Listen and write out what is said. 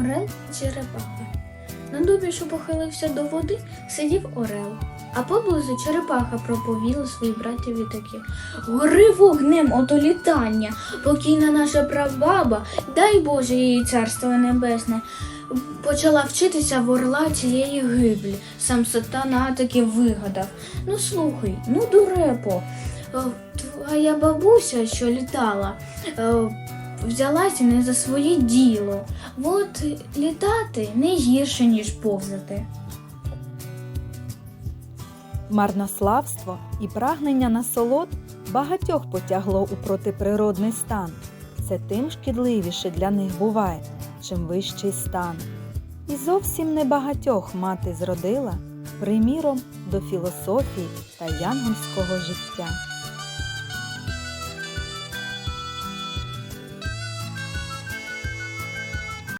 Орел і черепаха. На дубі, що похилився до води, сидів орел, а поблизу черепаха проповіла свої братіві такі. Гори вогнем ото літання, покійна наша прабаба, дай Боже їй царство небесне. Почала вчитися в орла цієї гиблі. Сам сатана таки вигадав. Ну слухай, ну дурепо, е, твоя бабуся, що літала, е, взялася не за своє діло. От літати не гірше, ніж повзати. Марнославство і прагнення насолод багатьох потягло у протиприродний стан. Це тим шкідливіше для них буває, чим вищий стан. І зовсім небагатьох мати зродила приміром до філософії та янгольського життя.